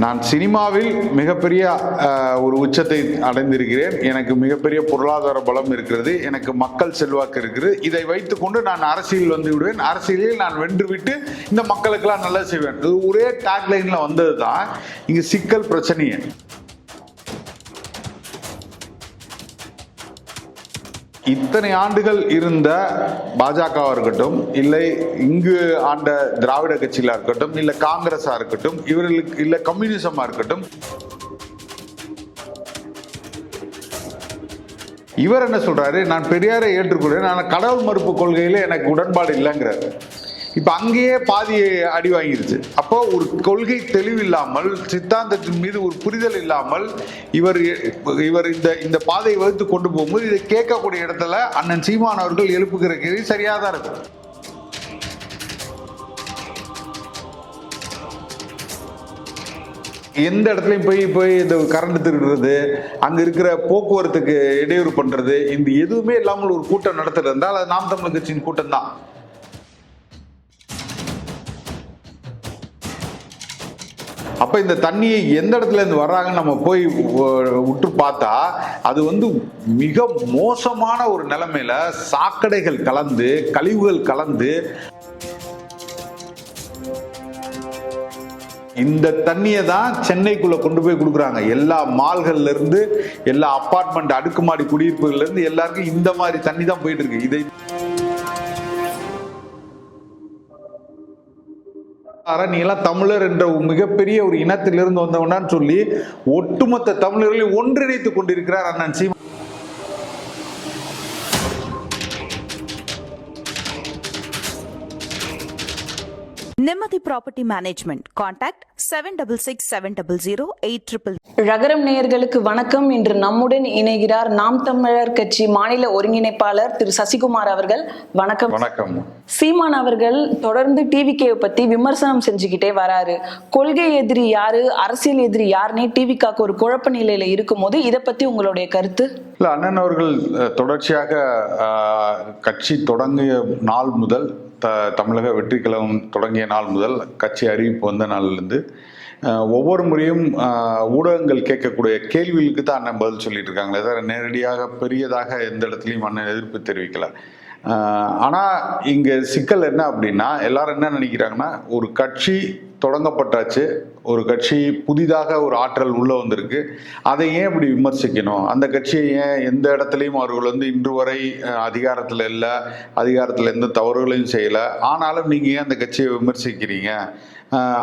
நான் சினிமாவில் மிகப்பெரிய ஒரு உச்சத்தை அடைந்திருக்கிறேன். எனக்கு மிகப்பெரிய பொருளாதார பலம் இருக்கிறது. எனக்கு மக்கள் செல்வாக்கு இருக்குது. இதை வைத்துக்கொண்டு நான் அரசியல் வந்து விடுவேன். அரசியலில் நான் வென்று விட்டு இந்த மக்களுக்கெல்லாம் நல்லா செய்வேன். இது ஒரே டாக்லைனில் வந்தது தான் இங்கே சிக்கல் பிரச்சனையே. இத்தனை ஆண்டுகள் இருந்த பாஜகவா இருக்கட்டும் இல்லை இங்கு ஆண்ட திராவிட கட்சிகளாக இருக்கட்டும் இல்லை காங்கிரஸா இருக்கட்டும் இவர்களுக்கு இல்லை கம்யூனிசமா இருக்கட்டும் இவர் என்ன சொல்றாரு? நான் பெரியாரை ஏற்றுக்கொள்கிறேன் ஆனால் கடவுள் மறுப்பு கொள்கையில எனக்கு உடன்பாடு இல்லைங்கிறார். இப்போ அங்கேயே பாதி அடி வாங்கிருச்சு. அப்போ ஒரு கொள்கை தெளிவில்லாமல் சித்தாந்தத்தின் மீது ஒரு புரிதல் இல்லாமல் இவர் இவர் இந்த இந்த பாதையை வகுத்து கொண்டு போகும்போது இதை கேட்கக்கூடிய இடத்துல அண்ணன் சீமான் அவர்கள் எழுப்புகிற கேள்வி சரியாக தான் இருக்கும். எந்த இடத்துலையும் போய் போய் இந்த கரண்ட் திருடுறது அங்கே இருக்கிற போக்குவரத்துக்கு இடையூறு பண்ணுறது இந்த எதுவுமே இல்லாமல் ஒரு கூட்டம் நடத்துறது இருந்தால் அது நாம் தமிழ் கட்சியின் கூட்டம் தான் அப்ப இந்த தண்ணியை எந்த இடத்துல இருந்து வர்றாங்கன்னு நம்ம போய் உற்று பார்த்தா அது வந்து மிக மோசமான ஒரு நிலைமையில சாக்கடைகள் கலந்து கழிவுகள் கலந்து இந்த தண்ணியை தான் சென்னைக்குள்ள கொண்டு போய் கொடுக்குறாங்க. எல்லா மால்கள்ல இருந்து எல்லா அப்பார்ட்மெண்ட் அடுக்குமாடி குடியிருப்புகள்ல இருந்து எல்லாருக்கும் இந்த மாதிரி தண்ணி தான் போயிட்டு இருக்கு. இதை நீ எல்லாம் தமிழர் என்ற மிகப்பெரிய ஒரு இனத்திலிருந்து வந்தவனான்னு சொல்லி ஒட்டுமொத்த தமிழர்களை ஒன்றிணைத்துக் கொண்டிருக்கிறார் அண்ணன் Seema Nimmathi property management contact seven double six seven double zero eight triple ரகரம் நேயர்களுக்கு வணக்கம். இன்று நம்முடன் இணைகிறார் நாம் தமிழர் கட்சி மாநில ஒருங்கிணைப்பாளர் திரு சசிகுமார் அவர்கள். வணக்கம். வணக்கம். சீமான் அவர்கள் தொடர்ந்து டிவிகேவை பத்தி விமர்சனம் செஞ்சுக்கிட்டே வராரு. கொள்கை எதிரி யாரு அரசியல் எதிரி யாருன்னே டிவிக்காக்கு ஒரு குழப்ப நிலையில இருக்கும்போது இதை பத்தி உங்களுடைய கருத்து? இல்ல அண்ணன் அவர்கள் தொடர்ச்சியாக கட்சி தொடங்கிய நாள் முதல் த தமிழக வெற்றி கழகம் தொடங்கிய நாள் முதல் கட்சி அறிவிப்பு வந்த நாள்லேருந்து ஒவ்வொரு முறையும் ஊடகங்கள் கேட்கக்கூடிய கேள்விகளுக்கு தான் அண்ணன் பதில் சொல்லிட்டு இருக்காங்களே தவிர நேரடியாக பெரியதாக எந்த இடத்துலையும் அண்ணன் எதிர்ப்பு தெரிவிக்கல. ஆனால் இங்கே சிக்கல் என்ன அப்படின்னா எல்லாரும் என்ன நினைக்கிறாங்கன்னா ஒரு கட்சி தொடங்கப்பட்டாச்சு ஒரு கட்சி புதிதாக ஒரு ஆற்றல் உள்ள வந்திருக்கு. அதை ஏன் இப்படி விமர்சிக்கணும்? அந்த கட்சியை ஏன் எந்த இடத்துலையும் அவர்கள் வந்து இன்று வரை அதிகாரத்தில் இல்லை அதிகாரத்தில் எந்த தவறுகளையும் செய்யலை. ஆனாலும் நீங்கள் ஏன் அந்த கட்சியை விமர்சிக்கிறீங்க?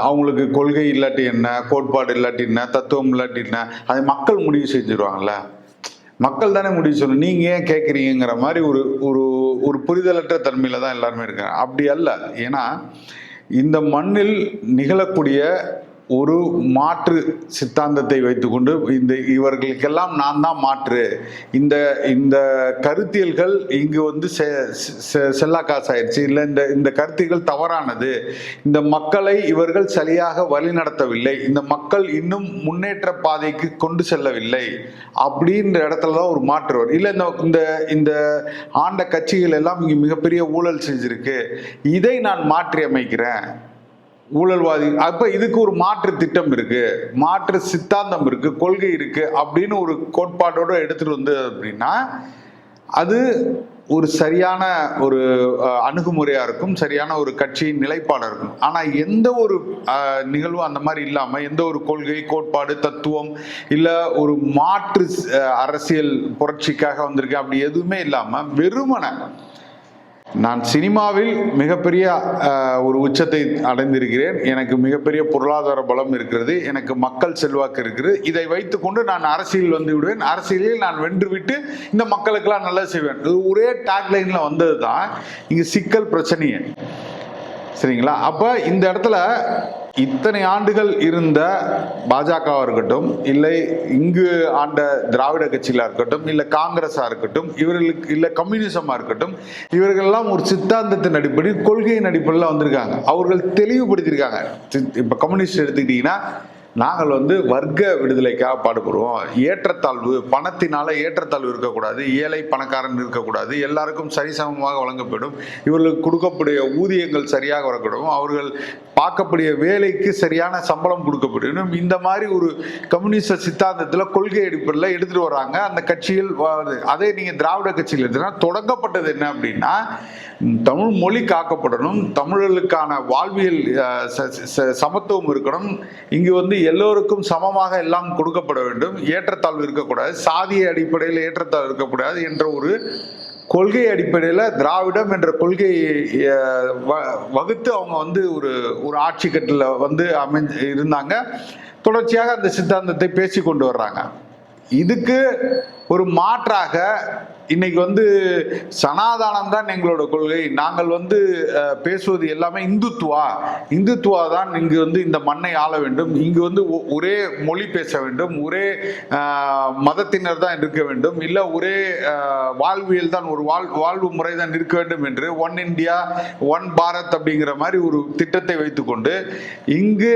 அவங்களுக்கு கொள்கை இல்லாட்டி என்ன கோட்பாடு இல்லாட்டி என்ன தத்துவம் இல்லாட்டி என்ன அதை மக்கள் முடிவு செஞ்சுருவாங்கள மக்கள் தானே முடிவு சொல்லணும் நீங்கள் ஏன் கேட்குறீங்கிற மாதிரி ஒரு ஒரு ஒரு புரிதலற்ற தன்மையில் தான் எல்லாருமே இருக்காங்க. அப்படி அல்ல. ஏன்னா இந்த மண்ணில் நிகழக்கூடிய ஒரு மாற்று சித்தாந்தத்தை வைத்துக்கொண்டு இந்த இவர்களுக்கெல்லாம் நான் தான் மாற்று. இந்த இந்த கருத்தியல்கள் இங்கு வந்து செ- செ- செல்லா காசாயிருச்சு இல்லை இந்த இந்த கருத்தியல்கள் தவறானது. இந்த மக்களை இவர்கள் சரியாக வழிநடத்தவில்லை இந்த மக்கள் இன்னும் முன்னேற்ற பாதைக்கு கொண்டு செல்லவில்லை. அப்படின்ற இடத்துல தான் ஒரு மாற்று வரும். இல்லை இந்த இந்த இந்த ஆண்ட கட்சிகள் எல்லாம் இங்கே மிகப்பெரிய ஊழல் செஞ்சிருக்கு. இதை நான் மாற்றி அமைக்கிறேன் ஊழல்வாதி. அப்ப இதுக்கு ஒரு மாற்று திட்டம் இருக்கு. மாற்று சித்தாந்தம் இருக்கு. கொள்கை இருக்கு. அப்படின்னு ஒரு கோட்பாட்டோட எடுத்துட்டு வந்து அப்படின்னா அது ஒரு சரியான ஒரு அணுகுமுறையாக அணுகுமுறையா இருக்கும். சரியான ஒரு கட்சியின் நிலைப்பாடாக இருக்கும். ஆனா எந்த ஒரு நிகழ்வும் அந்த மாதிரி இல்லாம எந்த ஒரு கொள்கை கோட்பாடு தத்துவம் இல்ல ஒரு மாற்று அரசியல் புரட்சிக்காக வந்திருக்கு. அப்படி எதுவுமே இல்லாம வெறுமன நான் சினிமாவில் மிகப்பெரிய ஒரு உச்சத்தை அடைந்திருக்கிறேன். எனக்கு மிகப்பெரிய பொருளாதார பலம் இருக்கிறது. எனக்கு மக்கள் செல்வாக்கு இருக்கிறது இதை வைத்துக்கொண்டு நான் அரசியல் வந்து விடுவேன். அரசியலில் நான் வென்று விட்டு இந்த மக்களுக்கெல்லாம் நல்லது செய்வேன். இது ஒரே டாக்லைனில் வந்தது தான் இங்கே சிக்கல் பிரச்சனையே. சரிங்களா? அப்போ இந்த இடத்துல இத்தனை ஆண்டுகள் இருந்த பாஜகவா இருக்கட்டும் இல்லை இங்கு ஆண்ட திராவிட கட்சிகளா இருக்கட்டும் இல்லை காங்கிரஸா இருக்கட்டும் இவர்களுக்கு இல்லை கம்யூனிசமா இருக்கட்டும் இவர்கள்லாம் ஒரு சித்தாந்தத்தின் அடிப்படையில் கொள்கையின் அடிப்படையில் வந்திருக்காங்க. அவர்கள் தெளிவுபடுத்தியிருக்காங்க. இப்போ இப்ப கம்யூனிஸ்ட் எடுத்துக்கிட்டீங்கன்னா நாங்கள் வந்து வர்க்க விடுதலைக்காக பாடுபடுவோம். ஏற்றத்தாழ்வு பணத்தினால ஏற்றத்தாழ்வு இருக்கக்கூடாது. ஏழை பணக்காரன் இருக்கக்கூடாது. எல்லாருக்கும் சரிசமமாக வழங்கப்படும். இவர்களுக்கு கொடுக்கக்கூடிய ஊதியங்கள் சரியாக வரக்கூடும். அவர்கள் பார்க்கக்கூடிய வேலைக்கு சரியான சம்பளம் கொடுக்கப்படும். இந்த மாதிரி ஒரு கம்யூனிஸ்ட சித்தாந்தத்தில் கொள்கை அடிப்படையில் எடுத்துட்டு வராங்க. அந்த கட்சிகள் அதே நீங்கள் திராவிட கட்சியில் எடுத்துனா தொடங்கப்பட்டது என்ன அப்படின்னா தமிழ் மொழி காக்கப்படணும் தமிழர்களுக்கான வாழ்வியல் ச- ச- சமத்துவம் இருக்கணும். இங்கு வந்து எல்லோருக்கும் சமமாக எல்லாம் கொடுக்கப்பட வேண்டும். ஏற்றத்தாழ்வு இருக்கக்கூடாது. சாதிய அடிப்படையில் ஏற்றத்தாழ்வு இருக்கக்கூடாது என்ற ஒரு கொள்கை அடிப்படையில் திராவிடம் என்ற கொள்கையை வ- வகுத்து அவங்க வந்து ஒரு ஒரு ஆட்சி கட்டில் வந்து அமைஞ்சு இருந்தாங்க. தொடர்ச்சியாக அந்த சித்தாந்தத்தை பேசி கொண்டு வர்றாங்க. இதுக்கு ஒரு மாற்றாக இன்னைக்கு வந்து சனாதானம் தான் எங்களோட கொள்கை. நாங்கள் வந்து பேசுவது எல்லாமே இந்துத்துவா. இந்துத்துவா தான் இங்கு வந்து இந்த மண்ணை ஆள வேண்டும். இங்கு வந்து ஒ- ஒரே மொழி பேச வேண்டும். ஒரே மதத்தினர் தான் இருக்க வேண்டும். இல்லை ஒரே வாழ்வியல் தான் ஒரு வாழ் வாழ்வு முறை தான் இருக்க வேண்டும் என்று ஒன் இந்தியா ஒன் பாரத் அப்படிங்கிற மாதிரி ஒரு திட்டத்தை வைத்துக்கொண்டு இங்கு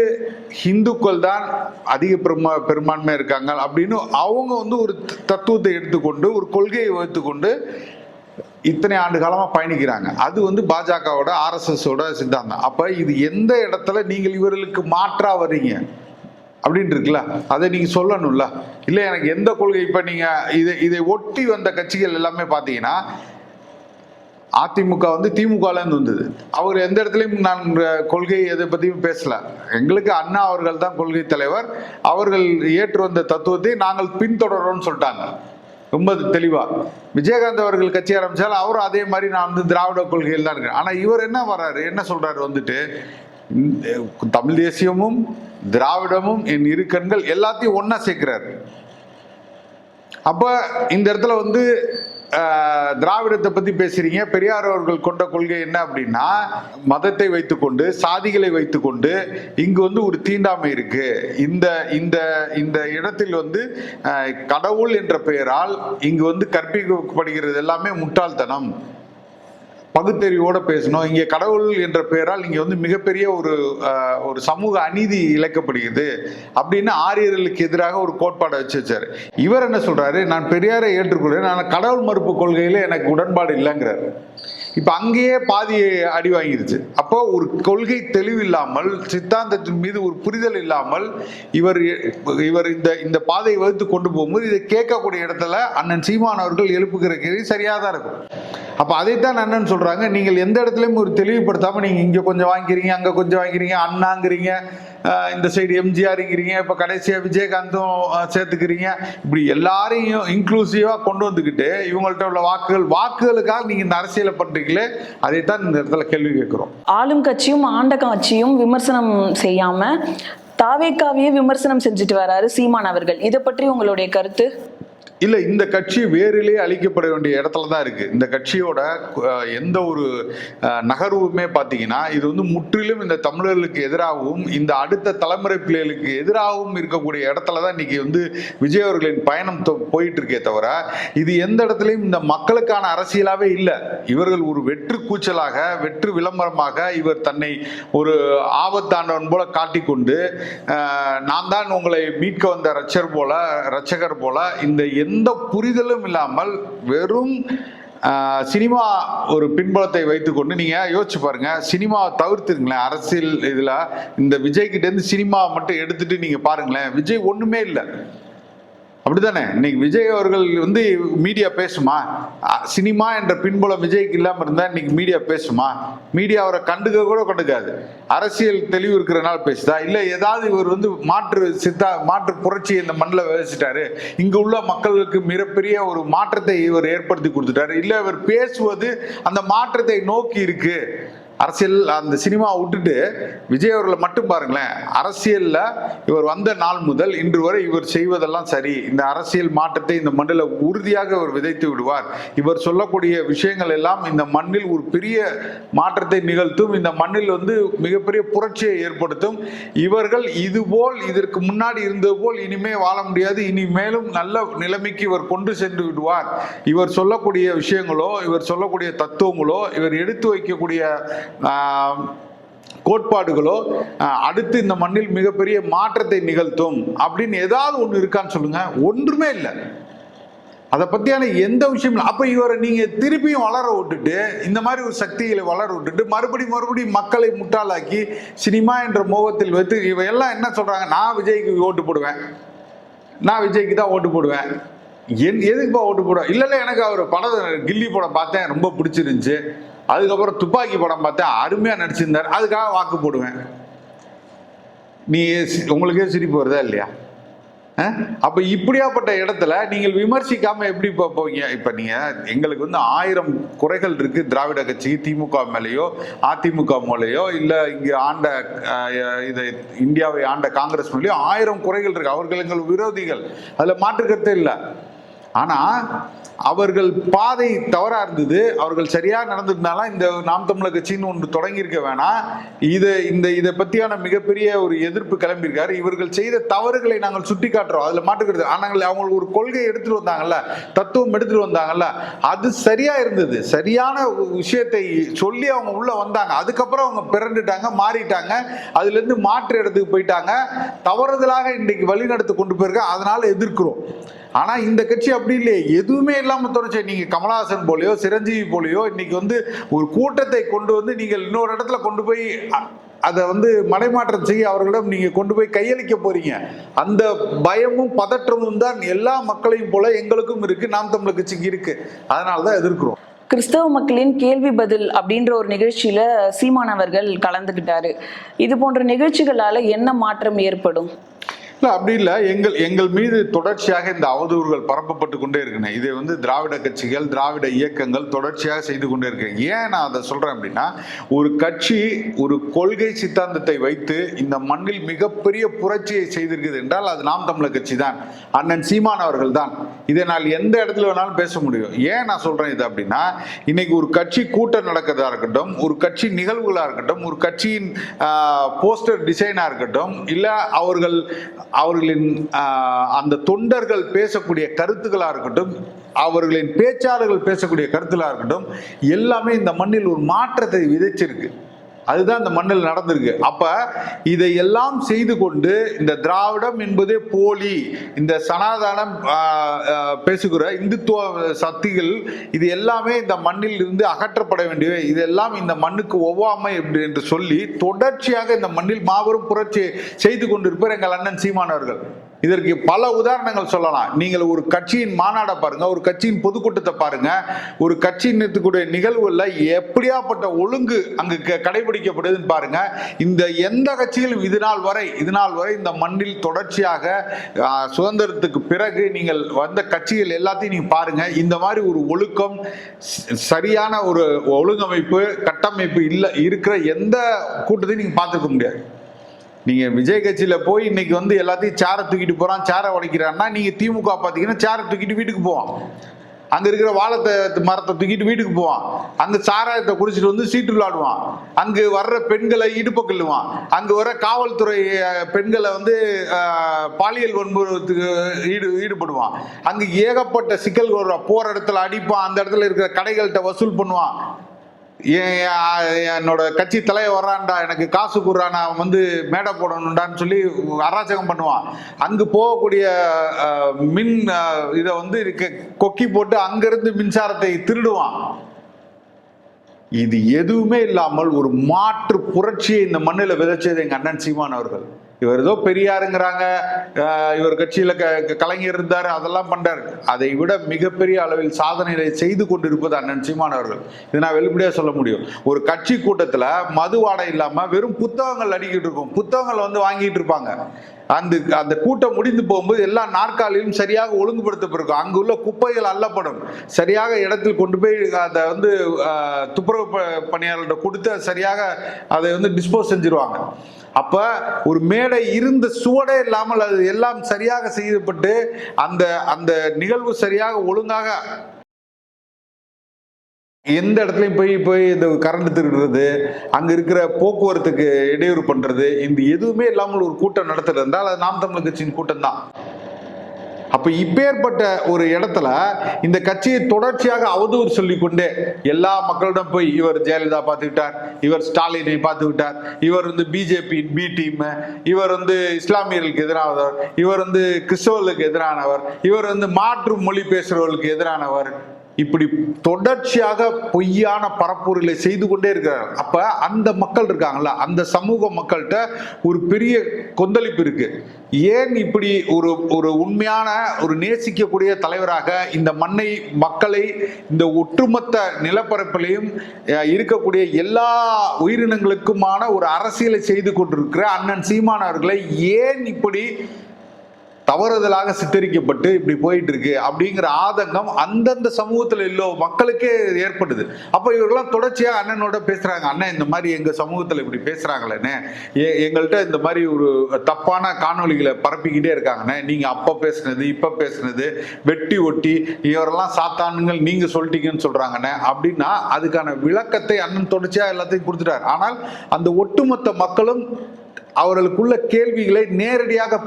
ஹிந்துக்கள் தான் அதிக பெருமா பெரும்பான்மையாக இருக்காங்க அப்படின்னு அவங்க வந்து ஒரு தத்துவத்தை எடுத்துக்கொண்டு ஒரு கொள்கையை வைத்துக்கொண்டு இத்தனை ஆண்டு காலமாக பயணிக்கிறாங்க. அது வந்து பாஜகவோட ஆர்எஸ்எஸோட சித்தாந்தம். அப்போ இது எந்த இடத்துல நீங்கள் இவர்களுக்கு மாற்றாக வர்றீங்க? அப்படின்னு இருக்குல்ல? அதை நீங்கள் சொல்லணும்ல? இல்லை எனக்கு எந்த கொள்கை இப்போ நீங்கள் இதை இதை ஒட்டி வந்த கட்சிகள் எல்லாமே பார்த்தீங்கன்னா அதிமுக வந்து திமுகலேருந்து வந்தது. அவர் எந்த இடத்துலையும் நான் கொள்கை எதை பற்றியும் பேசல. எங்களுக்கு அண்ணா அவர்கள் தான் கொள்கை தலைவர். அவர்கள் ஏற்று வந்த தத்துவத்தை நாங்கள் பின்தொடரோம்னு சொல்லிட்டாங்க. ரொம்ப தெளிவாக விஜயகாந்த் அவர்கள் கட்சி ஆரம்பித்தாலும் அவரும் அதே மாதிரி நான் வந்து திராவிட கொள்கையில் தான் இருக்கேன். ஆனால் இவர் என்ன வர்றாரு? என்ன சொல்கிறாரு வந்துட்டு? தமிழ் தேசியமும் திராவிடமும் என் இரு கண்கள் எல்லாத்தையும் ஒன்றா சேர்க்கிறார். அப்போ இந்த இடத்துல வந்து திராவிடத்தை பத்தி பேசுறீங்க. பெரியார் அவர்கள் கொண்ட கொள்கை என்ன அப்படின்னா மதத்தை வைத்துக்கொண்டு சாதிகளை வைத்துக்கொண்டு இங்கு வந்து ஒரு தீண்டாமை இருக்கு. இந்த இந்த இந்த இடத்தில் வந்து கடவுள் என்ற பெயரால் இங்கு வந்து கற்பிக்கப்படுகிறது எல்லாமே முட்டாள்தனம். பகுத்தறிவோட பேசணும். இங்கே கடவுள் என்ற பெயரால் இங்கே வந்து மிகப்பெரிய ஒரு ஒரு சமூக அநீதி இழைக்கப்படுகிறது. அப்படின்னு ஆரியர்களுக்கு எதிராக ஒரு கோட்பாடை வச்சு வச்சாரு. இவர் என்ன சொல்றாரு? நான் பெரியாரை ஏற்றுக்கொள்கிறேன். நான் கடவுள் மறுப்பு கொள்கையில எனக்கு உடன்பாடு இல்லைங்கிறார். இப்போ அங்கேயே பாதி அடி வாங்கிருச்சு. அப்போ ஒரு கொள்கை தெளிவு இல்லாமல் சித்தாந்தத்தின் மீது ஒரு புரிதல் இல்லாமல் இவர் இவர் இந்த இந்த பாதையை வகுத்து கொண்டு போகும்போது இதை கேட்கக்கூடிய இடத்துல அண்ணன் சீமான் அவர்கள் எழுப்புகிற கேள்வி சரியாக தான் இருக்கும். அப்போ அதைத்தான் அண்ணன் சொல்றாங்க. நீங்கள் எந்த இடத்துலையும் ஒரு தெளிவுபடுத்தாமல் நீங்கள் இங்கே கொஞ்சம் வாங்கிக்கிறீங்க அங்கே கொஞ்சம் வாங்கிக்கிறீங்க அண்ணாங்கிறீங்க இந்த சைடு எம்ஜிஆருங்கிறீங்க இப்போ கடைசியாக விஜயகாந்தும் சேர்த்துக்கிறீங்க. இப்படி எல்லாரையும் இன்க்ளூசிவாக கொண்டு வந்துக்கிட்டு இவங்கள்ட்ட உள்ள வாக்குகள் வாக்குகளுக்காக நீங்கள் இந்த அரசியலை பண்ணுறீங்களே அதைத்தான் இந்த இடத்துல கேள்வி கேட்குறோம். ஆளும் கட்சியும் ஆண்ட கட்சியும் விமர்சனம் செய்யாமல் தாவேக்காவையே விமர்சனம் செஞ்சுட்டு வராரு சீமான் அவர்கள். இதை பற்றி உங்களுடைய கருத்து? இல்ல இந்த கட்சி வேறிலே அழிக்கப்பட வேண்டிய இடத்துல தான் இருக்கு. இந்த கட்சியோட எந்த ஒரு நகர்வுமே பாத்தீங்கன்னா இது வந்து முற்றிலும் இந்த தமிழர்களுக்கு எதிராகவும் இந்த அடுத்த தலைமுறை பிள்ளைகளுக்கு எதிராகவும் இருக்கக்கூடிய இடத்துல தான் இன்னைக்கு வந்து விஜய் அவர்களின் பயணம் தொ- போயிட்டு இருக்கே தவிர இது எந்த இடத்துலையும் இந்த மக்களுக்கான அரசியலாவே இல்லை. இவர்கள் ஒரு வெற்று கூச்சலாக வெற்று விளம்பரமாக இவர் தன்னை ஒரு ஆபத்தாண்டவன் போல காட்டிக்கொண்டு நான் தான் உங்களை மீட்க வந்த ரச்சர் போல ரட்சகர் போல இந்த எந்த எந்த புரிதலும் இல்லாமல் வெறும் சினிமா ஒரு பின்புலத்தை வைத்துக்கொண்டு நீங்க யோசிச்சு பாருங்க சினிமாவை தவிர்த்துருங்களேன். அரசியல் இதுல இந்த விஜய் கிட்ட இருந்து சினிமாவை மட்டும் எடுத்துட்டு நீங்க பாருங்களேன். விஜய் ஒண்ணுமே இல்லை. அப்படித்தானே? இன்னைக்கு விஜய் அவர்கள் வந்து மீடியா பேசுமா? சினிமா என்ற பின்புலம் விஜய்க்கு இல்லாமல் இருந்தால் இன்னைக்கு மீடியா பேசுமா? மீடியா அவரை கண்டுக்க கூட கண்டுக்காது. அரசியல் தெளிவு இருக்கிறனால பேசுதா? இல்லை ஏதாவது இவர் வந்து மாற்று சித்தா மாற்று புரட்சி இந்த மண்ணில் விதைச்சிட்டாரு. இங்கே உள்ள மக்களுக்கு மிகப்பெரிய ஒரு மாற்றத்தை இவர் ஏற்படுத்தி கொடுத்துட்டாரு. இல்லை இவர் பேசுவது அந்த மாற்றத்தை நோக்கி இருக்கு. அரசியல் அந்த சினிமா விட்டுட்டு விஜய் அவர்களை மட்டும் பாருங்களேன். அரசியலில் இவர் வந்த நாள் முதல் இன்று வரை இவர் செய்வதெல்லாம் சரி. இந்த அரசியல் மாற்றத்தை இந்த மண்ணில் உறுதியாக இவர் விதைத்து விடுவார். இவர் சொல்லக்கூடிய விஷயங்கள் எல்லாம் இந்த மண்ணில் ஒரு பெரிய மாற்றத்தை நிகழ்த்தும். இந்த மண்ணில் வந்து மிகப்பெரிய புரட்சியை ஏற்படுத்தும். இவர்கள் இதுபோல் இதற்கு முன்னாடி இருந்தது போல் இனிமே வாழ முடியாது. இனி மேலும் நல்ல நிலைமைக்கு இவர் கொண்டு சென்று விடுவார். இவர் சொல்லக்கூடிய விஷயங்களோ இவர் சொல்லக்கூடிய தத்துவங்களோ இவர் எடுத்து வைக்கக்கூடிய கோட்பாடுகளோ அடுத்து இந்த மண்ணில் மிகப்பெரிய மாற்றத்தை நிகழ்த்தும் அப்படின்னு ஏதாவது ஒன்று இருக்கான்னு சொல்லுங்க. ஒன்றுமே இல்லை. அதை பற்றியான எந்த விஷயம் இல்லை. அப்போ இவரை நீங்கள் திருப்பியும் வளர விட்டுட்டு இந்த மாதிரி ஒரு சக்திகளை வளர விட்டுட்டு மறுபடியும் மறுபடியும் மக்களை முட்டாளாக்கி சினிமா என்ற மோகத்தில் வைத்து இவையெல்லாம் என்ன சொல்கிறாங்க நான் விஜய்க்கு ஓட்டு போடுவேன். நான் விஜய்க்கு தான் ஓட்டு போடுவேன். என் எதுக்குப்பா ஓட்டு போடுவேன் இல்லை இல்லை எனக்கு அவர் படம் கில்லி படம் பார்த்தேன். ரொம்ப பிடிச்சிருந்துச்சு. அதுக்கப்புறம் துப்பாக்கி படம் பார்த்தேன் அருமையாக நடிச்சிருந்தார். அதுக்காக வாக்கு போடுவேன். நீ சி- உங்களுக்கே சிரிப்பு வருதா இல்லையா? அப்போ இப்படியாப்பட்ட இடத்துல நீங்கள் விமர்சிக்காம எப்படி இப்போ போவீங்க? இப்போ நீங்கள் எங்களுக்கு வந்து ஆயிரம் குறைகள் இருக்கு. திராவிட கட்சி திமுக மேலேயோ அதிமுக மேலேயோ இல்லை இங்கே ஆண்ட இதை இது இந்தியாவை ஆண்ட காங்கிரஸ் மேலேயோ ஆயிரம் குறைகள் இருக்கு. அவர்கள் எங்கள் விரோதிகள். அதில் மாற்றுக்கருத்தே இல்லை. ஆனா அவர்கள் பாதை தவறா இருந்தது. அவர்கள் சரியா நடந்திருந்தாலும் இந்த நாம் தமிழர் கட்சின்னு ஒன்று தொடங்கியிருக்க வேணாம். இது இந்த இதை பத்தியான மிகப்பெரிய ஒரு எதிர்ப்பு கிளம்பியிருக்காரு. இவர்கள் செய்த தவறுகளை நாங்கள் சுட்டி காட்டுறோம் அதுல மாட்டுக்கிறது. ஆனால் அவங்களுக்கு ஒரு கொள்கை எடுத்துட்டு வந்தாங்கல்ல. தத்துவம் எடுத்துட்டு வந்தாங்கல்ல. அது சரியா இருந்தது. சரியான விஷயத்தை சொல்லி அவங்க உள்ள வந்தாங்க. அதுக்கப்புறம் அவங்க பிறண்டுட்டாங்க மாறிட்டாங்க. அதுல இருந்து மாற்று இடத்துக்கு போயிட்டாங்க. தவறுதலாக இன்னைக்கு வழிநடத்து கொண்டு போயிருக்க அதனால எதிர்க்கிறோம். ஆனா இந்த கட்சி அப்படி இல்லையே. எதுவுமே இல்லாம தொடர்ச்சி. நீங்க கமலஹாசன் போலயோ சிரஞ்சீவி போலயோ இன்னைக்கு வந்து ஒரு கூட்டத்தை கொண்டு வந்து நீங்கள் இன்னொரு இடத்துல கொண்டு போய் அதை வந்து மடைமாற்றம் செய்ய அவர்களிடம் நீங்க கொண்டு போய் கையளிக்க போறீங்க. அந்த பயமும் பதற்றமும் தான் எல்லா மக்களையும் போல எங்களுக்கும் இருக்கு. நாம் தமிழர் கட்சிக்கு இருக்கு. அதனால தான் எதிர்க்கிறோம். கிறிஸ்தவ மக்களின் கேள்வி பதில் அப்படின்ற ஒரு நிகழ்ச்சியில சீமானவர்கள் கலந்துகிட்டாரு இது போன்ற நிகழ்ச்சிகளால என்ன மாற்றம் ஏற்படும்? இல்ல அப்படி இல்ல. எங்கள் எங்கள் மீது தொடர்ச்சியாக இந்த அவதூறுகள் பரப்பப்பட்டு கொண்டே இருக்குங்க இதை வந்து திராவிட கட்சிகள் திராவிட இயக்கங்கள் தொடர்ச்சியாக செய்து கொண்டே இருக்கிறேன் ஏன் நான் அதை சொல்றேன் அப்படின்னா ஒரு கட்சி ஒரு கொள்கை சித்தாந்தத்தை வைத்து இந்த மண்ணில் மிகப்பெரிய புரட்சியை செய்திருக்குது என்றால் அது நாம் தமிழர் கட்சி தான். அண்ணன் சீமான் அவர்கள் தான். இதை நான் எந்த இடத்துல வேணாலும் பேச முடியும். ஏன் நான் சொல்றேன் இது அப்படின்னா இன்னைக்கு ஒரு கட்சி கூட்டம் நடக்கிறதா இருக்கட்டும் ஒரு கட்சி நிகழ்வுகளாக இருக்கட்டும் ஒரு கட்சியின் போஸ்டர் டிசைனா இருக்கட்டும் இல்ல அவர்கள் அவர்களின் அந்த தொண்டர்கள் பேசக்கூடிய கருத்துக்களாக இருக்கட்டும் அவர்களின் பேச்சாளர்கள் பேசக்கூடிய கருத்துகளாக இருக்கட்டும் எல்லாமே இந்த மண்ணில் ஒரு மாற்றத்தை விதைச்சிருக்கு. அதுதான் இந்த மண்ணில் நடந்திருக்கு. அப்ப இதையெல்லாம் செய்து கொண்டு இந்த திராவிடம் என்பதே போலி. இந்த சனாதனம் பேசுகிற இந்துத்துவ சக்திகள் இது எல்லாமே இந்த மண்ணில் இருந்து அகற்றப்பட வேண்டியவை. இதெல்லாம் இந்த மண்ணுக்கு ஒவ்வாமை என்று சொல்லி தொடர்ச்சியாக இந்த மண்ணில் மாபெரும் புரட்சி செய்து கொண்டிருப்பார் எங்கள் அண்ணன் சீமானவர்கள் இதற்கு பல உதாரணங்கள் சொல்லலாம். நீங்கள் ஒரு கட்சியின் மாநாடை பாருங்க ஒரு கட்சியின் பொதுக்கூட்டத்தை பாருங்க. ஒரு கட்சியினத்துக்குடைய நிகழ்வுல எப்படியாப்பட்ட ஒழுங்கு அங்கு க- கடைபிடிக்கப்படுதுன்னு பாருங்க. இந்த எந்த கட்சியிலும் இது நாள் வரை இது நாள் வரை இந்த மண்ணில் தொடர்ச்சியாக சுதந்திரத்துக்கு பிறகு நீங்கள் வந்த கட்சிகள் எல்லாத்தையும் நீங்க பாருங்க. இந்த மாதிரி ஒரு ஒழுக்கம் சரியான ஒரு ஒழுங்கமைப்பு கட்டமைப்பு இல்லை இருக்கிற எந்த கூட்டத்தையும் நீங்க பார்த்துக்க முடியாது. நீங்க விஜய் கட்சியில போய் இன்னைக்கு வந்து எல்லாத்தையும் சேரை தூக்கிட்டு போறான் சேரை உடைக்கிறான்னா நீங்க திமுக பாத்தீங்கன்னா சேரை தூக்கிட்டு வீட்டுக்கு போவான். அங்க இருக்கிற வாழத்தை மரத்தை தூக்கிட்டு வீட்டுக்கு போவான். அங்க சாராயத்தை குடிச்சிட்டு வந்து சீட்டு விளையாடுவான். அங்கே வர்ற பெண்களை இடுப்ப கிள்ளுவான். வர காவல்துறை பெண்களை வந்து பாலியல் வன்புறத்துக்கு ஈடு ஈடுபடுவான். அங்கே ஏகப்பட்ட சிக்கல் போகிற போற இடத்துல அடிப்பான். அந்த இடத்துல இருக்கிற கடைகள்கிட்ட வசூல் பண்ணுவான். என்னோட கட்சி தலைவர் வர்றான்டா எனக்கு காசு கொடுறா நான் வந்து மேடை போடணும்டான்னு சொல்லி அராஜகம் பண்ணுவான். அங்கு போகக்கூடிய மின் இதை வந்து இருக்க கொக்கி போட்டு அங்கிருந்து மின்சாரத்தை திருடுவான். இது எதுவுமே இல்லாமல் ஒரு மாற்று புரட்சியை இந்த மண்ணில் விதைச்சது எங்கள் அண்ணன் சீமான் அவர்கள். இவர் ஏதோ பெரியாருங்கிறாங்க இவர் கட்சியில க கலைஞர் இருந்தார் அதெல்லாம் பண்றாரு. அதை விட மிகப்பெரிய அளவில் சாதனைகளை செய்து கொண்டிருப்பது அண்ணன் சீமான் அவர்கள். இதை நான் வெளிப்படையா சொல்ல முடியும். ஒரு கட்சி கூட்டத்துல மது வாடை இல்லாம வெறும் புத்தகங்கள் அடிக்கிட்டு இருக்கும். புத்தகங்கள் வந்து வாங்கிட்டு இருப்பாங்க. அந்த அந்த கூட்டம் முடிந்து போகும்போது எல்லா நாற்காலியும் சரியாக ஒழுங்குபடுத்தப்பட்டிருக்கும். அங்கு உள்ள குப்பைகள் அள்ளப்படும் சரியாக இடத்தில் கொண்டு போய் அதை வந்து துப்புரவு ப- பணியாளர்கிட்ட கொடுத்து அது சரியாக அதை வந்து டிஸ்போஸ் செஞ்சிருவாங்க. அப்ப ஒரு மேடை இருந்த சுவடே இல்லாமல் அது எல்லாம் சரியாக செய்யப்பட்டு அந்த அந்த நிகழ்வு சரியாக ஒழுங்காக எந்த இடத்துலையும் போய் போய் இந்த கரண்ட் திருடுறது அங்க இருக்கிற போக்குவரத்துக்கு இடையூறு பண்றது இந்த எதுவுமே இல்லாமல் ஒரு கூட்டம் நடத்துறது இருந்தால் அது நாம் தமிழ் கட்சியின் கூட்டம் தான் அப்ப இப்பேற்பட்ட ஒரு இடத்துல இந்த கட்சியை தொடர்ச்சியாக அவதூறு சொல்லிக்கொண்டே எல்லா மக்களிடம் போய் இவர் ஜெயலலிதா பார்த்துக்கிட்டார் இவர் ஸ்டாலினை பார்த்துக்கிட்டார் இவர் வந்து பிஜேபி பி டீம் இவர் வந்து இஸ்லாமியர்களுக்கு எதிரானவர் இவர் வந்து கிறிஸ்தவர்களுக்கு எதிரானவர் இவர் வந்து மாற்று மொழி பேசுறவர்களுக்கு எதிரானவர் இப்படி தொடர்ச்சியாக பொய்யான பரப்புரைகளை செய்து கொண்டே இருக்கிறார் அப்ப அந்த மக்கள் இருக்காங்கல்ல அந்த சமூக மக்கள்கிட்ட ஒரு பெரிய கொந்தளிப்பு இருக்கு. ஏன் இப்படி ஒரு ஒரு உண்மையான ஒரு நேசிக்கக்கூடிய தலைவராக இந்த மண்ணை மக்களை இந்த ஒட்டுமொத்த நிலப்பரப்பிலையும் இருக்கக்கூடிய எல்லா உயிரினங்களுக்குமான ஒரு அரசியலை செய்து கொண்டிருக்கிற அண்ணன் சீமானவர்களை ஏன் இப்படி தவறுதலாக சித்தரிக்கப்பட்டு இப்படி போயிட்டு இருக்கு அப்படிங்கிற ஆதங்கம் அந்தந்த சமூகத்தில் இல்லோ மக்களுக்கே ஏற்படுது. அப்ப இவர்கள்லாம் தொடர்ச்சியா அண்ணனோட பேசுறாங்க. அண்ணன் இந்த மாதிரி எங்க சமூகத்துல இப்படி பேசுறாங்களேன்னு ஏ எங்கள்கிட்ட இந்த மாதிரி ஒரு தப்பான காணொளிகளை பரப்பிக்கிட்டே இருக்காங்கண்ணே. நீங்க அப்ப பேசுனது இப்ப பேசுனது வெட்டி ஒட்டி இவரெல்லாம் சாத்தானுங்கள் நீங்க சொல்லிட்டீங்கன்னு சொல்றாங்கண்ணே. அப்படின்னா அதுக்கான விளக்கத்தை அண்ணன் தொடர்ச்சியா எல்லாத்தையும் கொடுத்துட்டார். ஆனால் அந்த ஒட்டுமொத்த மக்களும் அவர்களுக்குள்ள கேள்விகளை நேரடியாக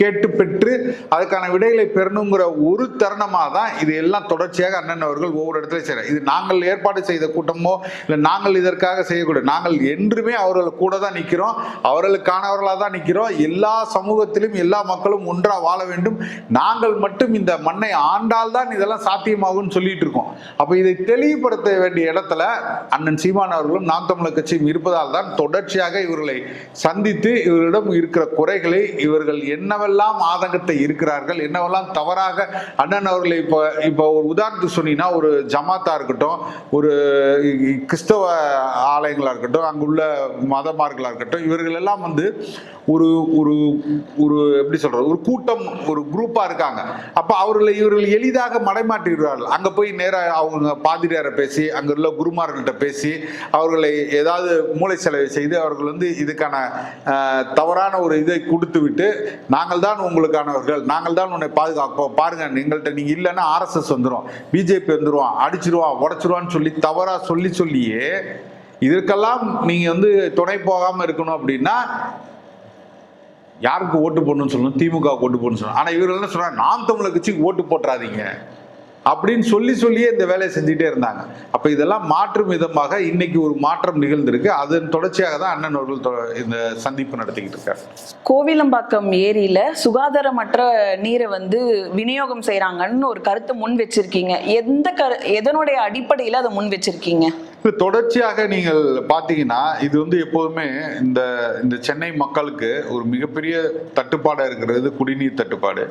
கேட்டு பெற்று அதுக்கான விடைகளை பெறணுங்கிற ஒரு தருணமாக தான் இது எல்லாம் தொடர்ச்சியாக அண்ணன் அவர்கள் ஒவ்வொரு இடத்துல செய்கிறார் இது நாங்கள் ஏற்பாடு செய்த கூட்டமோ இல்லை நாங்கள் இதற்காக செய்யக்கூடிய நாங்கள் என்றுமே அவர்கள் கூட தான் நிற்கிறோம் அவர்களுக்கானவர்களாக தான் நிற்கிறோம் எல்லா சமூகத்திலும் எல்லா மக்களும் ஒன்றாக வாழ வேண்டும். நாங்கள் மட்டும் இந்த மண்ணை ஆண்டால் தான் இதெல்லாம் சாத்தியமாகும்னு சொல்லிட்டு இருக்கோம். அப்போ இதை தெளிவுபடுத்த வேண்டிய இடத்துல அண்ணன் சீமான் அவர்களும் நாம் தமிழர் கட்சியும் இருப்பதால் தான் தொடர்ச்சியாக இவர்களை சந்தித்து இவர்களிடம் இருக்கிற குறைகளை இவர்கள் என்னவெல்லாம் ஆதங்கத்தை இருக்கிறார்கள் என்னவெல்லாம் தவறாக அண்ணன் அவர்களை இப்போ இப்போ ஒரு உதாரணத்துக்கு சொன்னீங்கன்னா ஒரு ஜமாத்தா இருக்கட்டும் ஒரு கிறிஸ்தவ ஆலயங்களாக இருக்கட்டும் அங்குள்ள மதமார்களாக இருக்கட்டும் இவர்கள் எல்லாம் வந்து ஒரு ஒரு ஒரு எப்படி சொல்கிறது ஒரு கூட்டம் ஒரு குரூப்பாக இருக்காங்க. அப்போ அவர்களை இவர்கள் எளிதாக மடைமாற்றிடுவார்கள். அங்கே போய் நேராக அவங்க பாதிரியாரை பேசி அங்கே உள்ள குருமார்கள்ட்ட பேசி அவர்களை ஏதாவது மூளை செலவை செய்து அவர்கள் வந்து இதுக்கான தவறான ஒரு இதை கொடுத்து விட்டு நாங்கள் தான் உங்களுக்கானவர்கள். நாங்கள் தான் உன்னை பாதுகாப்போம். பாருங்க எங்கள்கிட்ட நீங்க இல்லைன்னா ஆர்எஸ்எஸ் வந்துடும் பிஜேபி வந்துடுவான் அடிச்சிருவான் உடச்சிருவான்னு சொல்லி தவறா சொல்லி சொல்லியே இதற்கெல்லாம் நீங்க வந்து துணை போகாம இருக்கணும் அப்படின்னா யாருக்கு ஓட்டு போடணும்னு சொல்லணும்? திமுக ஓட்டு போடணும்னு சொல்லணும். ஆனா இவர்கள் என்ன சொல்றாங்க? நாம் தமிழர் கட்சிக்கு ஓட்டு போட்டுறாதீங்க. அப்படின்னு சொல்லி சொல்லியே இந்த வேலையை செஞ்சுட்டே இருந்தாங்க. அப்போ இதெல்லாம் மாற்றும் விதமாக இன்னைக்கு ஒரு மாற்றம் நிகழ்ந்திருக்கு. அதன் தொடர்ச்சியாக தான் அண்ணன் அவர்கள் தொ- இந்த சந்திப்பு நடத்திக்கிட்டு இருக்காரு. கோவிலம்பாக்கம் ஏரியில சுகாதாரமற்ற நீரை வந்து விநியோகம் செய்யறாங்கன்னு ஒரு கருத்தை முன் வச்சிருக்கீங்க. எந்த கரு எதனுடைய அடிப்படையில் அதை முன் வச்சிருக்கீங்க? தொடர்ச்சியாக நீங்கள் பார்த்தீங்கன்னா இது வந்து எப்போதுமே இந்த இந்த சென்னை மக்களுக்கு ஒரு மிகப்பெரிய தட்டுப்பாடாக இருக்கிறது குடிநீர் தட்டுப்பாடு.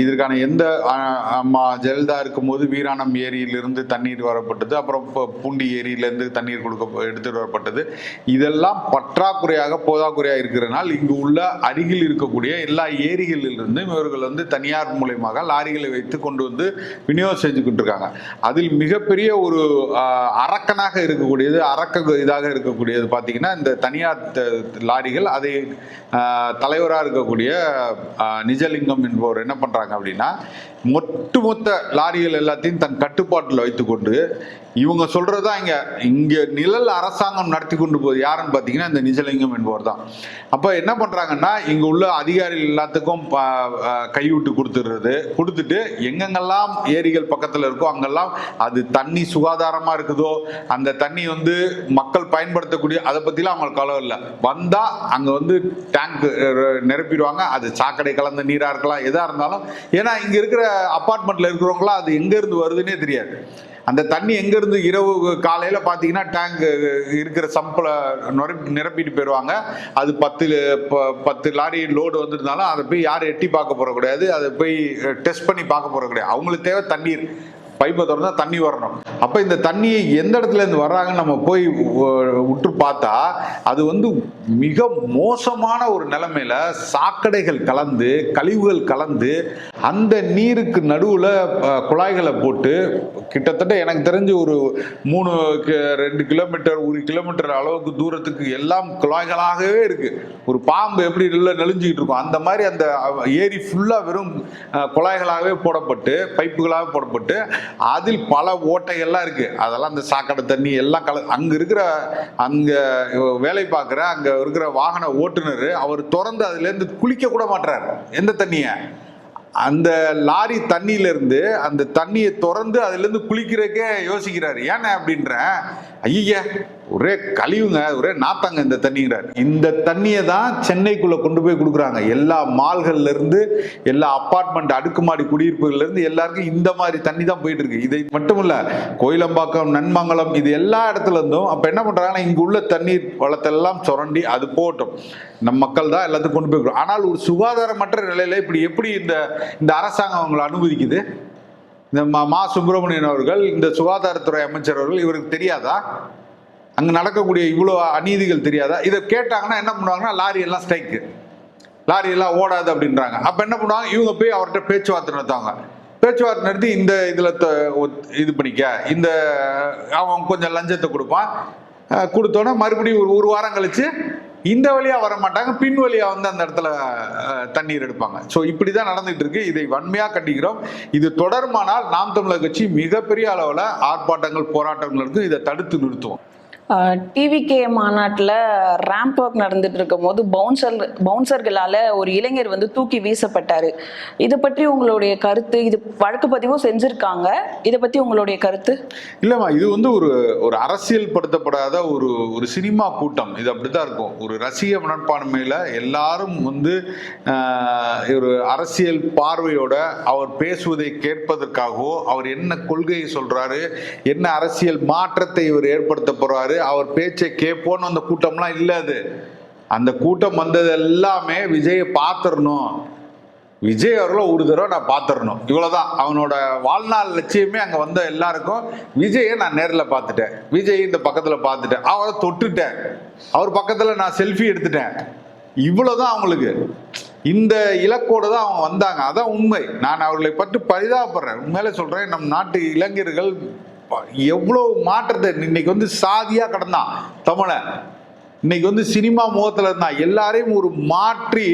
இதற்கான எந்த அம்மா ஜெயலலிதா இருக்கும்போது வீராணம் ஏரியிலிருந்து தண்ணீர் வரப்பட்டது அப்புறம் பூண்டி ஏரியிலேருந்து தண்ணீர் கொடுக்க எடுத்துட்டு வரப்பட்டது. இதெல்லாம் பற்றாக்குறையாக போதாக்குறையாக இருக்கிறனால் இங்கு உள்ள அருகில் இருக்கக்கூடிய எல்லா ஏரிகளிலிருந்தும் இவர்கள் வந்து தனியார் மூலயமாக லாரிகளை வைத்து கொண்டு வந்து விநியோகம் செஞ்சுக்கிட்டு இருக்காங்க. அதில் மிகப்பெரிய ஒரு ஆஹ், கட்டாக இருக்கக்கூடியது அரக்க இதாக இருக்கக்கூடியது பார்த்தீங்கன்னா இந்த தனியார் லாரிகள் அதை தலைவராக இருக்கக்கூடிய நிஜலிங்கம் என்பவர் என்ன பண்ணுறாங்க அப்படின்னா ஒட்டுமொத்த லாரிகள் எல்லாத்தையும் தன் கட்டுப்பாட்டில் வைத்துக்கொண்டு இவங்க சொல்கிறதா இங்கே இங்கே நிழல் அரசாங்கம் நடத்தி கொண்டு போகுது யாருன்னு பார்த்தீங்கன்னா இந்த நிஜலிங்கம் என்பவர் தான் அப்போ என்ன பண்ணுறாங்கன்னா இங்கே உள்ள அதிகாரிகள் எல்லாத்துக்கும் கைவிட்டு கொடுத்துடுறது கொடுத்துட்டு எங்கெங்கெல்லாம் ஏரிகள் பக்கத்தில் இருக்கோ அங்கெல்லாம் அது தண்ணி சுகாதாரமாக இருக்குதோ அந்த தண்ணி வந்து மக்கள் பயன்படுத்தக்கூடிய அதை பற்றிலாம் அவங்களுக்கு கவலை இல்லை. வந்தால் அங்கே வந்து டேங்க் நிரப்பிடுவாங்க. அது சாக்கடை கலந்த நீராக இருக்கலாம் எதாக இருந்தாலும். ஏன்னா இங்கே இருக்கிற அப்பார்ட்மெண்ட்டில் இருக்கிறவங்களாம் அது எங்கேருந்து வருதுன்னே தெரியாது. அந்த தண்ணி எங்கேருந்து இரவு காலையில் பார்த்தீங்கன்னா டேங்க் இருக்கிற சம்பில் நிரப்பிட்டு போயிடுவாங்க அது பத்து ப- பத்து லாரி லோடு வந்திருந்தாலும் அதை போய் யாரும் எட்டி பார்க்க போகிற கிடையாது அதை போய் டெஸ்ட் பண்ணி பார்க்க போகிற கிடையாது அவங்களுக்கு தேவை தண்ணீர். பைப்பை திறந்தா தண்ணி வரணும். அப்போ இந்த தண்ணியை எந்த இடத்துல இருந்து வர்றாங்கன்னு நம்ம போய் உற்று பார்த்தா அது வந்து மிக மோசமான ஒரு நிலைமையில சாக்கடைகள் கலந்து கழிவுகள் கலந்து அந்த நீருக்கு நடுவில் குழாய்களை போட்டு கிட்டத்தட்ட எனக்கு தெரிஞ்சு ஒரு மூணு கி- ரெண்டு கிலோமீட்டர் ஒரு கிலோமீட்டர் அளவுக்கு தூரத்துக்கு எல்லாம் குழாய்களாகவே இருக்கு. ஒரு பாம்பு எப்படி உள்ள நெளிஞ்சுக்கிட்டு இருக்கும். அந்த மாதிரி அந்த ஏரி ஃபுல்லாக வெறும் குழாய்களாகவே போடப்பட்டு பைப்புகளாக போடப்பட்டு அதில் பல ஓட்டைகள்லாம் இருக்கு. அதெல்லாம் அந்த சாக்கடை தண்ணி எல்லாம் கல அங்க இருக்கிற அங்க வேலை பார்க்குற அங்க இருக்கிற வாகன ஓட்டுநர் அவர் திறந்து அதுலேருந்து குளிக்க கூட மாட்டுறாரு எந்த தண்ணியை. அந்த லாரி தண்ணியிலேருந்து அந்த தண்ணியை திறந்து அதுலேருந்து குளிக்கிறக்கே யோசிக்கிறாரு. ஏன்னா அப்படின்ற ஐயா ஒரே கழிவுங்க ஒரே நாத்தாங்க இந்த தண்ணிங்கிறார். இந்த தண்ணியை தான் சென்னைக்குள்ள கொண்டு போய் கொடுக்குறாங்க. எல்லா மால்கள்ல இருந்து எல்லா அப்பார்ட்மெண்ட் அடுக்குமாடி குடியிருப்புகள்ல இருந்து எல்லாருக்கும் இந்த மாதிரி தண்ணி தான் போயிட்டு இருக்கு இதை மட்டும் இல்ல கோயிலம்பாக்கம் நன்மங்கலம் இது எல்லா இடத்துல இருந்தும் அப்ப என்ன பண்றாங்கன்னா இங்க உள்ள தண்ணீர் வளத்தெல்லாம் சுரண்டி அது போட்டும் நம் மக்கள் தான் எல்லாத்துக்கும் கொண்டு போய் ஆனால் ஒரு சுகாதாரமற்ற நிலையில இப்படி எப்படி இந்த இந்த அரசாங்கம் அவங்களை அனுமதிக்குது? இந்த மா மா சுப்பிரமணியன் அவர்கள் இந்த சுகாதாரத்துறை அமைச்சர் அவர்கள் இவருக்கு தெரியாதா? அங்கே நடக்கக்கூடிய இவ்வளோ அநீதிகள் தெரியாதா? இதை கேட்டாங்கன்னா என்ன பண்ணுவாங்கன்னா லாரி எல்லாம் ஸ்ட்ரைக்கு லாரி எல்லாம் ஓடாது அப்படின்றாங்க. அப்போ என்ன பண்ணுவாங்க? இவங்க போய் அவர்கிட்ட பேச்சுவார்த்தை நடத்துவாங்க. பேச்சுவார்த்தை நடத்தி இந்த இதில் த- ஒத்- இது பண்ணிக்க இந்த அவன் கொஞ்சம் லஞ்சத்தை கொடுப்பான். கொடுத்தோன்னே மறுபடியும் ஒரு ஒரு வாரம் கழித்து இந்த வழியா வர மாட்டாங்க பின் வழியா வந்து அந்த இடத்துல தண்ணீர் எடுப்பாங்க. ஸோ இப்படி தான் நடந்துட்டு இருக்கு இதை வன்மையாக கண்டிக்கிறோம். இது தொடருமானால் நாம் தமிழர் கட்சி மிகப்பெரிய அளவில் ஆர்ப்பாட்டங்கள் போராட்டங்கள் இருக்கு. இதை தடுத்து நிறுத்துவோம். டிவிகே மாநாட்டில் ரேம்ப் ஒர்க் நடந்துட்டு இருக்கும் போது பவுன்சர் பவுன்சர்களால் ஒரு இளைஞர் வந்து தூக்கி வீசப்பட்டாரு. இதை பற்றி உங்களுடைய கருத்து இது வழக்கு பதிவும் செஞ்சிருக்காங்க. இதை பற்றி உங்களுடைய கருத்து? இல்லைம்மா இது வந்து ஒரு ஒரு அரசியல் படுத்தப்படாத ஒரு ஒரு சினிமா கூட்டம். இது அப்படிதான் இருக்கும். ஒரு ரசிக மனப்பான்மையில் எல்லாரும் வந்து ஒரு அரசியல் பார்வையோட அவர் பேசுவதை கேட்பதற்காகவோ அவர் என்ன கொள்கையை சொல்றாரு என்ன அரசியல் மாற்றத்தை இவர் ஏற்படுத்த போறாரு அவர் பேச்சை கேட்போன்னு அந்த கூட்டம்லாம் இல்லை அது. அந்த கூட்டம் வந்தது எல்லாமே விஜயை பார்த்துடணும் விஜய் அவர்களை ஒரு தடவை நான் பார்த்துடணும் இவ்வளோதான் அவனோட வாழ்நாள் லட்சியமே அங்கே வந்த எல்லாருக்கும் விஜயை நான் நேரில் பார்த்துட்டேன். விஜய் இந்த பக்கத்தில் பார்த்துட்டேன். அவரை தொட்டுட்டேன். அவர் பக்கத்தில் நான் செல்ஃபி எடுத்துட்டேன். இவ்வளோதான் அவங்களுக்கு. இந்த இலக்கோடு தான் அவங்க வந்தாங்க. அதான் உண்மை. நான் அவர்களை பற்றி பரிதாபப்படுறேன். உண்மையில சொல்கிறேன் நம் நாட்டு இளைஞர்கள் எவ்வளோ எவ்வளவு மாற்றத்தை இன்னைக்கு வந்து சாதியா கடந்தான். தமிழன் இன்னைக்கு வந்து சினிமா முகத்துல இருந்தால் எல்லாரையும் ஒரு மாற்றி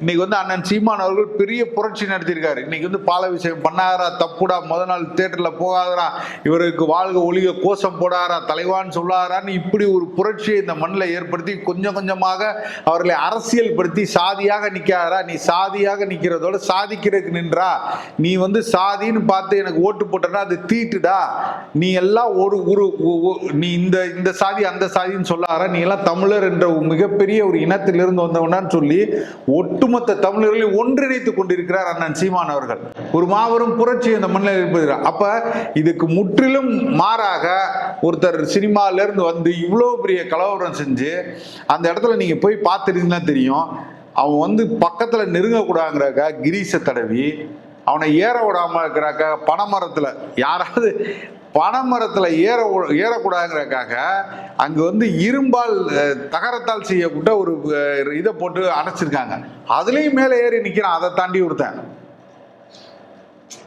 இன்னைக்கு வந்து அண்ணன் சீமான் அவர்கள் பெரிய புரட்சி நடத்தியிருக்காரு. இன்னைக்கு வந்து பால விஷயம் பண்ணாரா தப்புடா முத நாள் தேட்டர்ல போகாதரா இவருக்கு வாழ்க ஒளிக கோஷம் போடாரா தலைவான்னு சொல்லாரான்னு இப்படி ஒரு புரட்சியை இந்த மண்ணில் ஏற்படுத்தி கொஞ்சம் கொஞ்சமாக அவர்களை அரசியல் படுத்தி சாதியாக நிக்காரா நீ சாதியாக நிற்கிறதோட சாதிக்கிறதுக்கு நின்றா நீ வந்து சாதின்னு பார்த்து எனக்கு ஓட்டு போட்டனா அது தீட்டுடா நீ எல்லாம் ஒரு ஒரு நீ இந்த இந்த சாதி அந்த சாதின்னு சொல்லாரா நீ எல்லாம் தமிழர் என்ற மிகப்பெரிய ஒரு இனத்திலிருந்து வந்தவனான்னு சொல்லி ஒட்டுமொத்த தமிழர்களையும் ஒன்றிணைத்து கொண்டிருக்கிறார் அண்ணன் சீமான் அவர்கள். ஒரு மாபெரும் புரட்சி அந்த மண்ணில் ஏற்படுகிறார் அப்ப இதுக்கு முற்றிலும் மாறாக ஒருத்தர் சினிமால இருந்து வந்து இவ்வளோ பெரிய கலவரம் செஞ்சு அந்த இடத்துல நீங்க போய் பார்த்துட்டீங்கன்னா தெரியும் அவன் வந்து பக்கத்துல நெருங்கக்கூடாங்கிறக்கா கிரீச தடவி அவனை ஏற விடாம இருக்கிறாக்க பனைமரத்துல. யாராவது பனைமரத்துல ஏற ஏறக்கூடாதுங்கிறக்காக அங்க வந்து இரும்பால் தகரத்தால் செய்யப்பட்ட ஒரு இதை போட்டு அடைச்சிருக்காங்க அதுலயும் மேலே ஏறி நிக்கிறான். அதை தாண்டி ஒருத்தன்.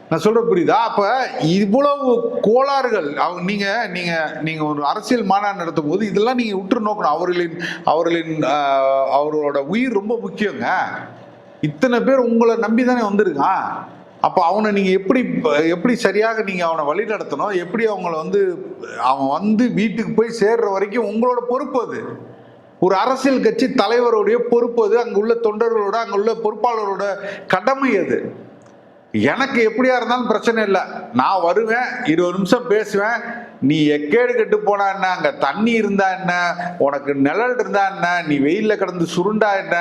நான் சொல்ற புரியுதா? அப்ப இவ்வளவு கோளாறுகள் அவங்க நீங்க நீங்க நீங்க ஒரு அரசியல் மாநாடு நடத்தும் போது இதெல்லாம் நீங்க உற்று நோக்கணும். அவர்களின் அவர்களின் அவர்களோட உயிர் ரொம்ப முக்கியங்க. இத்தனை பேர் உங்களை நம்பி தானே வந்திருக்கான். அப்போ அவனை நீங்கள் எப்படி எப்படி சரியாக நீங்கள் அவனை வழி நடத்தணும்? எப்படி அவங்கள வந்து அவன் வந்து வீட்டுக்கு போய் சேர்ற வரைக்கும் உங்களோட பொறுப்பு அது? ஒரு அரசியல் கட்சி தலைவருடைய பொறுப்பு அது அங்கே உள்ள தொண்டர்களோட அங்கே உள்ள பொறுப்பாளரோட கடமை அது. எனக்கு எப்படியா இருந்தாலும் பிரச்சனை இல்லை. நான் வருவேன் இருபது நிமிஷம் பேசுவேன். நீ எக்கேடு கெட்டு போனா என்ன? அங்கே தண்ணி இருந்தா என்ன? உனக்கு நிழல் இருந்தா என்ன? நீ வெயிலில் கிடந்து சுருண்டா என்ன?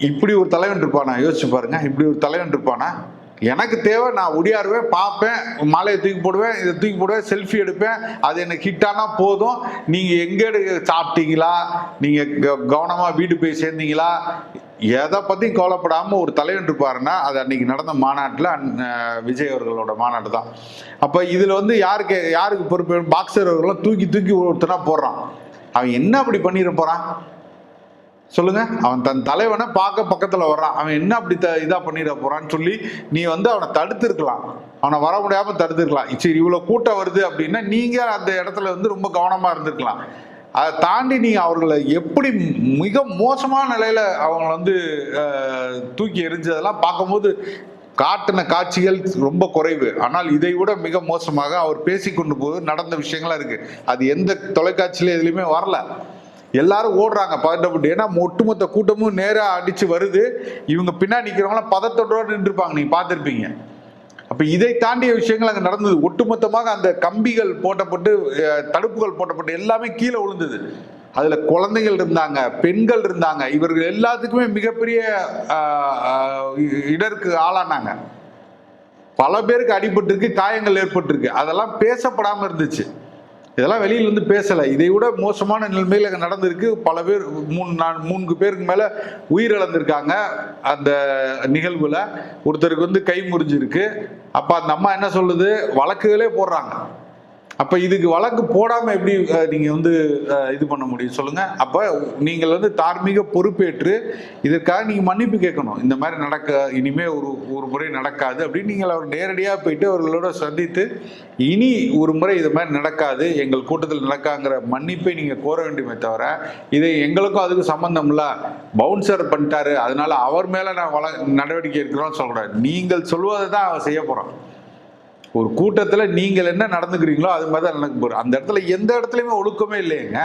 இப்படி ஒரு தலைவன் இருப்பானா? யோசிச்சு பாருங்க. இப்படி ஒரு தலைவன் இருப்பானா? எனக்கு தேவை நான் ஒடியாருவேன் பார்ப்பேன் மாலையை தூக்கி போடுவேன் இதை தூக்கி போடுவேன் செல்ஃபி எடுப்பேன் அது எனக்கு ஹிட்டானா போதும். நீங்க எங்க எடு- சாப்பிட்டீங்களா? நீங்க க- கவனமா வீடு போய் சேர்ந்தீங்களா? எதை பத்தியும் கவலைப்படாம ஒரு தலைவன் இருப்பாருன்னா அது அன்னைக்கு நடந்த மாநாட்டில் விஜய் அவர்களோட மாநாடு தான். அப்ப இதுல வந்து யாருக்கு யாருக்கு பொறுப்பு பாக்ஸர் அவர்கள்லாம் தூக்கி தூக்கி ஒருத்தனா போடுறான். அவன் என்ன அப்படி பண்ணிட போறான்? சொல்லுங்க. அவன் தன் தலைவனை பார்க்க பக்கத்துல வர்றான். அவன் என்ன அப்படி த இதா பண்ணிட போறான்னு சொல்லி நீ வந்து அவனை தடுத்திருக்கலாம். அவனை வர முடியாம தடுத்திருக்கலாம். சரி இவ்வளவு கூட்டம் வருது அப்படின்னா நீங்க அந்த இடத்துல வந்து ரொம்ப கவனமா இருந்திருக்கலாம். அதை தாண்டி நீ அவர்களை எப்படி மிக மோசமான நிலையில அவங்களை வந்து தூக்கி எரிஞ்சதெல்லாம் பார்க்கும்போது காட்டின காட்சிகள் ரொம்ப குறைவு. ஆனால் இதை விட மிக மோசமாக அவர் பேசிக்கொண்டு போது நடந்த விஷயங்களா இருக்கு. அது எந்த தொலைக்காட்சியில எதுலையுமே வரல. எல்லாரும் ஓடுறாங்க. பதட்டப்பட்டு ஏன்னா ஒட்டுமொத்த கூட்டமும் நேராக அடிச்சு வருது. இவங்க பின்னாடி நிற்கிறவங்களாம் பதத்தோடு நின்றுருப்பாங்க. நீங்கள் பார்த்துருப்பீங்க. அப்ப இதை தாண்டிய விஷயங்கள் அங்கே நடந்தது. ஒட்டுமொத்தமாக அந்த கம்பிகள் போட்டப்பட்டு தடுப்புகள் போட்டப்பட்டு எல்லாமே கீழே விழுந்தது. அதுல குழந்தைகள் இருந்தாங்க பெண்கள் இருந்தாங்க. இவர்கள் எல்லாத்துக்குமே மிகப்பெரிய இடருக்கு ஆளானாங்க. பல பேருக்கு அடிபட்டிருக்கு காயங்கள் ஏற்பட்டிருக்கு. அதெல்லாம் பேசப்படாம இருந்துச்சு. இதெல்லாம் வெளியில பேசலை. இதை விட மோசமான நிலைமையில் நடந்திருக்கு. பல பேர் மூணு நான் மூணு பேருக்கு மேலே உயிரிழந்திருக்காங்க அந்த நிகழ்வில். ஒருத்தருக்கு வந்து கை முறிஞ்சிருக்கு. அப்போ அந்த அம்மா என்ன சொல்லுது? வழக்குகளே போடுறாங்க. அப்ப இதுக்கு வழக்கு போடாம எப்படி நீங்கள் நீங்க வந்து இது பண்ண முடியும்? சொல்லுங்க. அப்ப நீங்கள் வந்து தார்மீக பொறுப்பேற்று இதற்காக நீங்க மன்னிப்பு கேட்கணும். இந்த மாதிரி நடக்க இனிமே ஒரு ஒரு முறை நடக்காது அப்படின்னு நீங்கள் அவர் நேரடியாக போயிட்டு அவர்களோட சந்தித்து இனி ஒரு முறை இது மாதிரி நடக்காது எங்கள் கூட்டத்தில் நடக்காங்கிற மன்னிப்பை நீங்க கோர வேண்டுமே தவிர இதை எங்களுக்கும் அதுக்கும் சம்பந்தம் இல்ல. பவுன்சர் பண்ணிட்டாரு. அதனால அவர் மேல நான் வள நடவடிக்கை எடுக்கிறோம்னு சொல்லக்கூடாது. நீங்கள் சொல்வதை தான் அவர் செய்ய போறோம் ஒரு கூட்டத்துல நீங்கள் என்ன நடந்துக்கிறீங்களோ அது மாதிரி தான் நடக்க போறோம் அந்த இடத்துல எந்த இடத்துலையுமே ஒழுக்கமே இல்லையேங்க.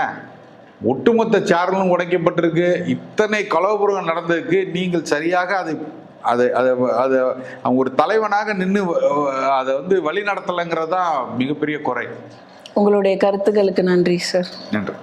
ஒட்டுமொத்த சேரலும் உடைக்கப்பட்டிருக்கு. இத்தனை கலவரம் நடந்ததுக்கு நீங்கள் சரியாக அதை அதை அதை அதை அவங்க ஒரு தலைவனாக நின்று அதை வந்து வழி நடத்தலைங்கிறது தான் மிகப்பெரிய குறை. உங்களுடைய கருத்துக்களுக்கு நன்றி சார். நன்றி.